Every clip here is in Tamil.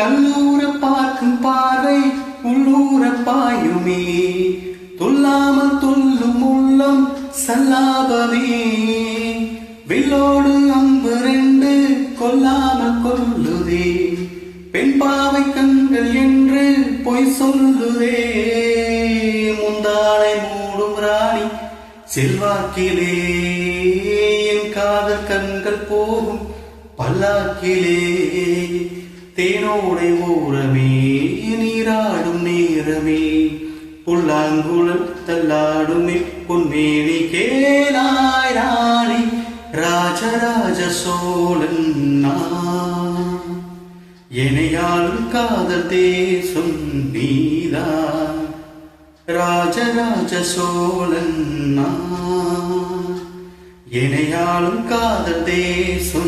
கல்லூர பார்க்கும் பார்வை உள்ளூர பாயுமே. துல்லாமல் துல்லும் உள்ளம் சல்லாபமே வில்லோடு அம்பு ரெண்டு கொல்லாமல் கொல்லுதே. பெண் பாவை கண்கள் என்று பொய் சொல்லுதே. முந்தாளை மூடும் ராணி செல்வாக்கிலே. என் காதல் கண்கள் போகும் பல்லாக்கிலே. தேனோடை உறவே நீராடும் நேரமே. புல்லாங்குழல் தள்ளாடுமே பொன்மேனி கேளாய் ராணி ராஜராஜ சோழன் எனையாளும் காதல் தேசம் நீதா ராஜராஜ சோழன் எனையாளும் காதல் தேசம்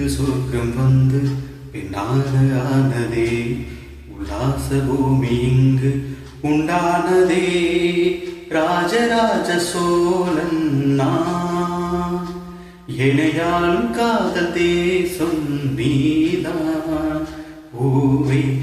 மண் சொர்க்கம் வந்து பின்னாக ஆனதே உல்லாச பூமி இங்கு உண்டானதே. ராஜராஜ சோழன் இணையால் காதல் தேசம் நீதான். ஓவை